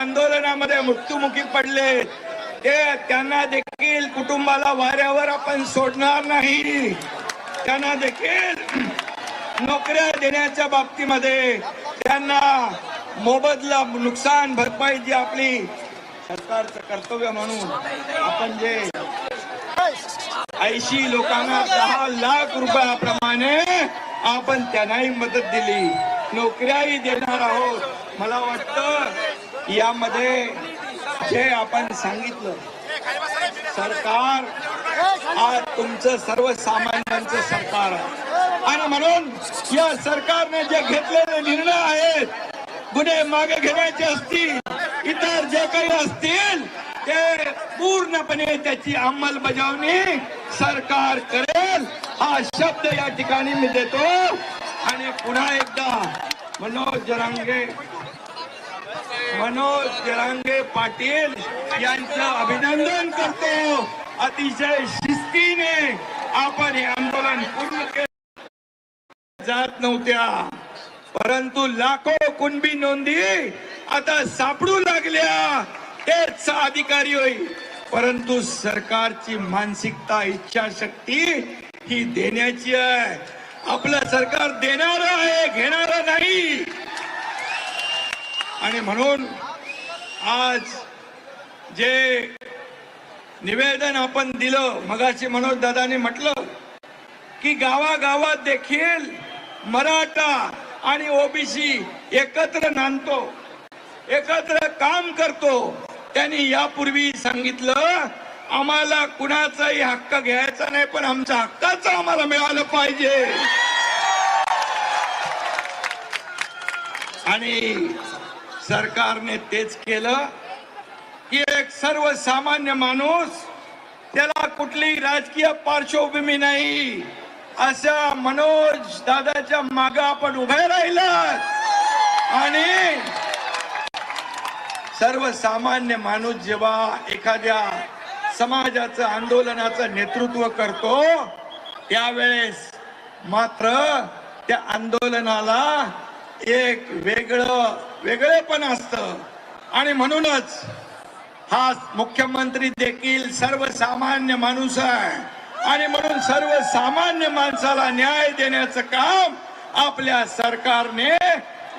आंदोलनामध्ये मृत्युमुखी पडले. ते त्यांना देखील कुटुंबाला वाऱ्यावर आपण सोडणार नाही. त्यांना देखील नोकऱ्या देण्याच्या बाबतीमध्ये त्यांना मोबदला नुकसान भरपाई जी आपली सरकारचं कर्तव्य म्हणून आपण जे ऐंशी लोकांना दहा लाख रुपयाप्रमाणे आपण त्यांनाही मदत दिली. नोकऱ्याही देणार आहोत. मला वाटतं यामध्ये जे आपण सांगितलं सरकार आज तुमचं सर्वसामान्यांचं सरकार आहे. आणि म्हणून या सरकारने जे घेतलेले निर्णय आहेत गुन्हे मागे घेण्याचे असतील इतर जे काही असतील ते पूर्णपणे त्याची अंमलबजावणी सरकार करेल हा शब्द या ठिकाणी मी देतो. आणि पुन्हा एकदा मनोज जरांगे मनोज जरांगे पाटील यांचं अभिनंदन करतो. अतिशय शिस्तीने आपण हे आंदोलन पूर्ण केलं जात नव्हत्या. परंतु लाखो कुणबी नोंदी आता सापडू लागल्या. तेच अधिकारी होईल परंतु सरकारची मानसिकता इच्छाशक्ती ही देण्याची आहे. आपलं सरकार देणार आहे घेणार नाही. आणि म्हणून आज जे निवेदन आपण दिलं मगाशी मनोज दादानी म्हटलं की गावागावात देखील मराठा आणि ओबीसी एकत्र नांदतो एकत्र काम करतो. त्यांनी यापूर्वी सांगितलं आम्हाला कुणाचाही हक्क घ्यायचा नाही पण आमच्या हक्काचं आम्हाला मिळालं पाहिजे. आणि सरकारने तेच केलं की एक सर्वसामान्य माणूस त्याला कुठली राजकीय पार्श्वभूमी नाही. अशा मनोज दादाच्या माग आपण उभे राहिलं आणि सर्वसामान्य माणूस जेव्हा एखाद्या समाजाचं आंदोलनाचं नेतृत्व करतो त्यावेळेस मात्र त्या आंदोलनाला एक वेगळं वेगळेपण असतं. आणि म्हणूनच हा मुख्यमंत्री देखील सर्वसामान्य माणूस आहे. आणि म्हणून सर्वसामान्य माणसाला न्याय देण्याचं काम आपल्या सरकारने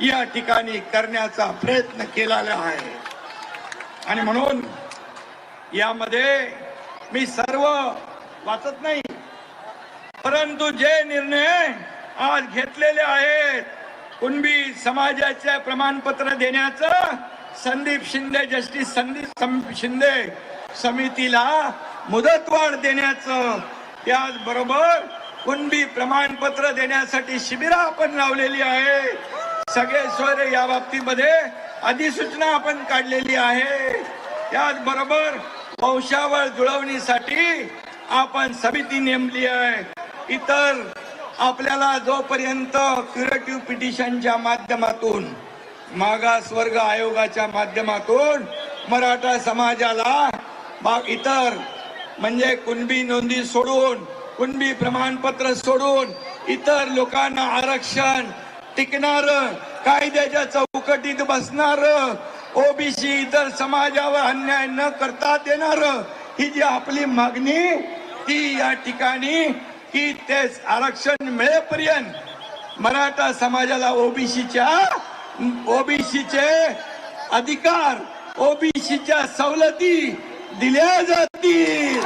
या ठिकाणी करण्याचा प्रयत्न केलेला आहे. आणि म्हणून यामध्ये मी सर्व वाचत नाही. परंतु जे निर्णय आज घेतलेले आहेत कुणबी समाजाचे प्रमाणपत्र देण्याचं संदीप शिंदे जस्टिस संदीप शिंदे समितीला मुदतवाढ देण्याचं त्याचबरोबर कुणबी प्रमाणपत्र देण्यासाठी शिबिरं आपण लावलेली आहे. सगळे स्वर या बाबतीमध्ये अधिसूचना आपण काढलेली आहे. त्याचबरोबर वंशावळ जुळवणीसाठी आपण समिती नेमली आहे. इतर आपल्याला जोपर्यंत क्युरेटिव्ह पिटिशनच्या माध्यमातून मागास वर्ग आयोगाच्या माध्यमातून मराठा समाजाला बाग इतर म्हणजे कुणबी नोंदी सोडून कुणबी प्रमाणपत्र सोडून इतर लोकांना आरक्षण टिकणार कायद्याच्या चौकटीत बसणार ओबीसी इतर समाजावर अन्याय न करता देणार ही जी आपली मागणी ती या ठिकाणी की तेच आरक्षण मिळेपर्यंत मराठा समाजाला ओबीसीच्या ओबीसीचे अधिकार ओबीसीच्या सवलती दिल्या जातील.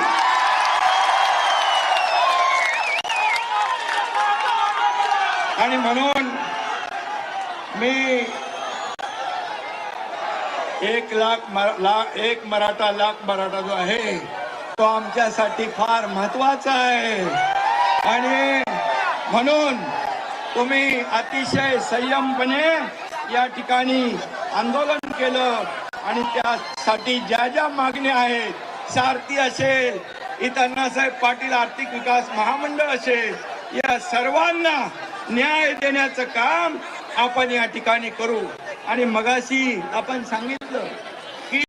आणि म्हणून मी एक लाख मरा- ला- एक मराठा लाख मराठा जो आहे तो आमच्यासाठी फार महत्त्वाचा आहे. आणि म्हणून तुम्ही अतिशय संयमपणे या ठिकाणी आंदोलन केलं आणि त्यासाठी ज्या ज्या मागण्या आहेत सारथी असेल इथं अण्णासाहेब पाटील आर्थिक विकास महामंडळ असेल या सर्वांना न्याय देण्याचं काम आपण या ठिकाणी करू. आणि मगाशी आपण सांगितलं